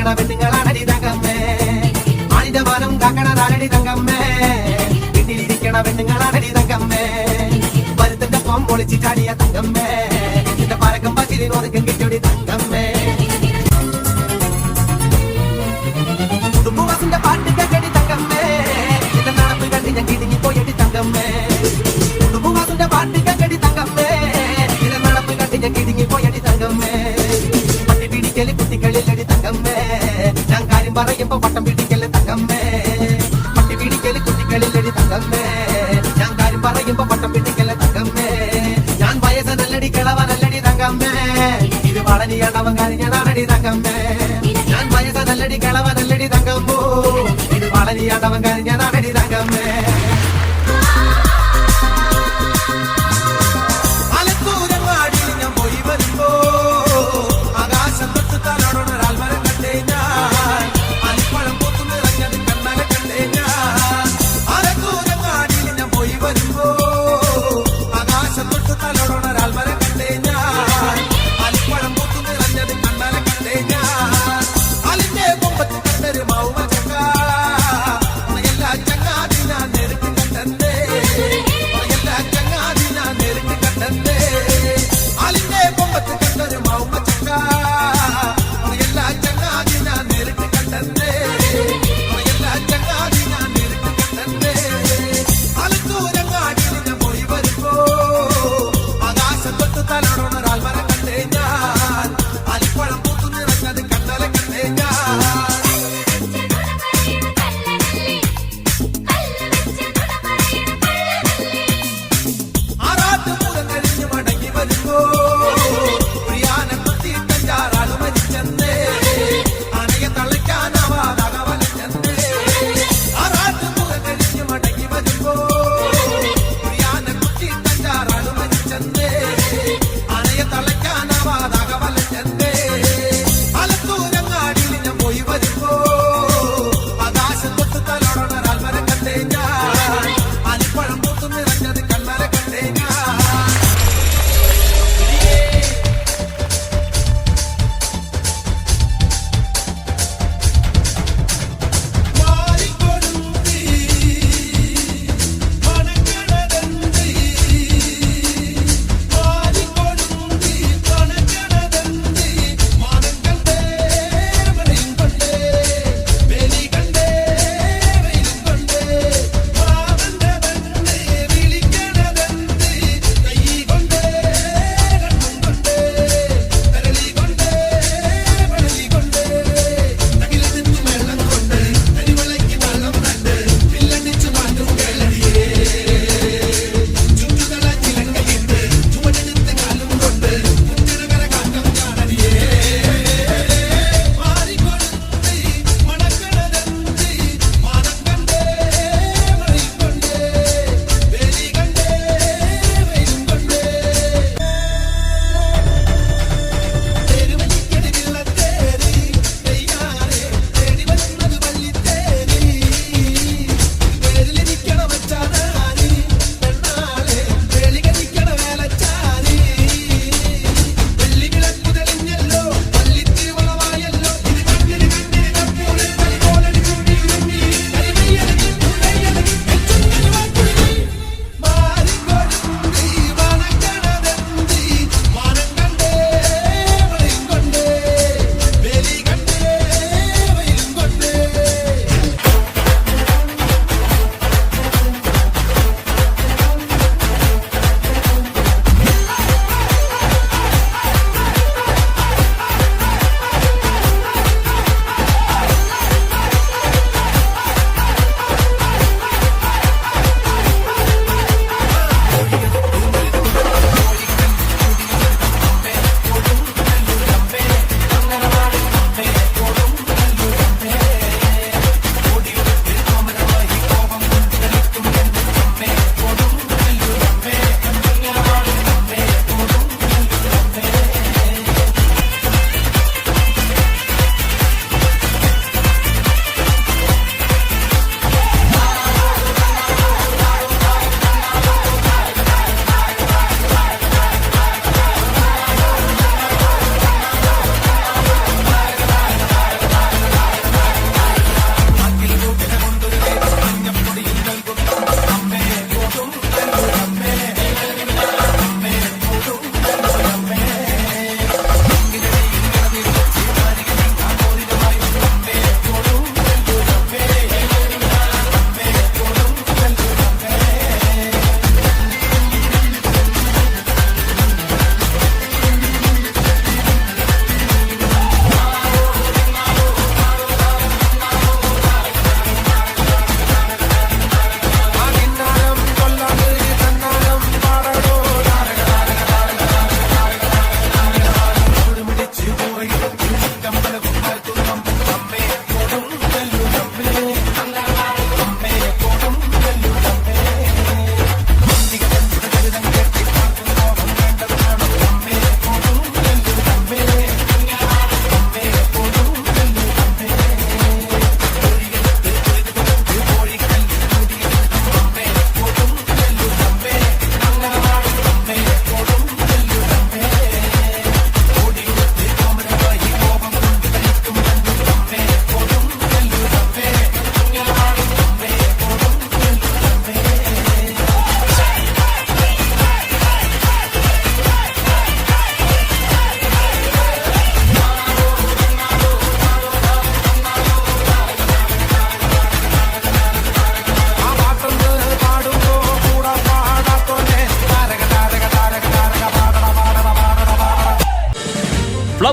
വീട്ടിലിരിക്കണ പെണ്ണുങ്ങളാണടി തങ്കമ്മേ ആണിന്റെ മരം കാക്കണതാരടി തങ്കമ്മേ വീട്ടിലിരിക്കണ പെണ്ണുങ്ങളാണടി തങ്കമ്മേ മരുത്തിന്റെ പൊളിച്ച് ചാടിയ തങ്കമ്മേ. എന്റെ മരകം പച്ചിരി നോടുക്കം കിട്ടിയൊടി തങ്കമ്മേ പിടിക്കല് തങ്കമ്മേ പട്ടി പിടിക്കല് കുട്ടികളിലടി തങ്കമ്മേ ഞാൻ കാര്യം പറയുമ്പോ പട്ടം പിടിക്കല് തങ്കമ്മേ ഞാൻ വയസ്സനല്ലടി കിളവനല്ലടി തങ്കമ്മേ ഇത് വളനിയാണവൻ കാര്യഞ്ഞാണടി തങ്കമ്മേ ഞാൻ വയസ്സനല്ലടി കിളവനല്ലടി തങ്കമ്മോ ഇത് വളനിയാണവൻ കാര്യഞ്ഞാണടി തങ്കമ്മേ